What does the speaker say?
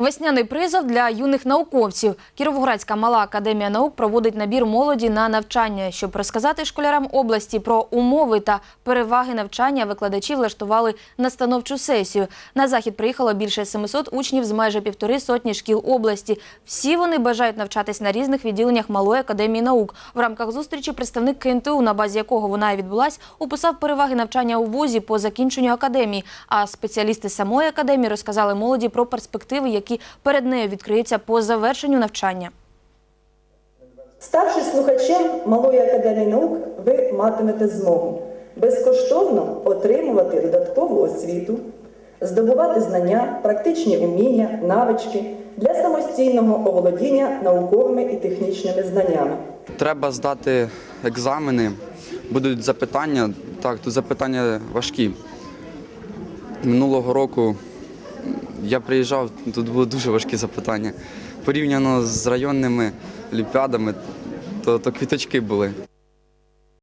Весняний призов для юних науковців. Кіровоградська мала академія наук проводить набір молоді на навчання. Щоб розказати школярам області про умови та переваги навчання, викладачі влаштували настановчу сесію. На захід приїхало більше 700 учнів з майже півтори сотні шкіл області. Всі вони бажають навчатись на різних відділеннях малої академії наук. В рамках зустрічі представник КНТУ, на базі якого вона і відбулась, описав переваги навчання у вузі по закінченню академії. А спеціалісти самої академії розказали молоді про перспективи, які перед нею відкриються по завершенню навчання. Ставши слухачем Малої академії наук, ви матимете змогу безкоштовно отримувати додаткову освіту, здобувати знання, практичні уміння, навички для самостійного оволодіння науковими і технічними знаннями. Треба здати екзамени, будуть запитання. Так, тут запитання важкі. Минулого року я приїжджав, тут були дуже важкі запитання. Порівняно з районними олімпіадами, то, то квіточки були.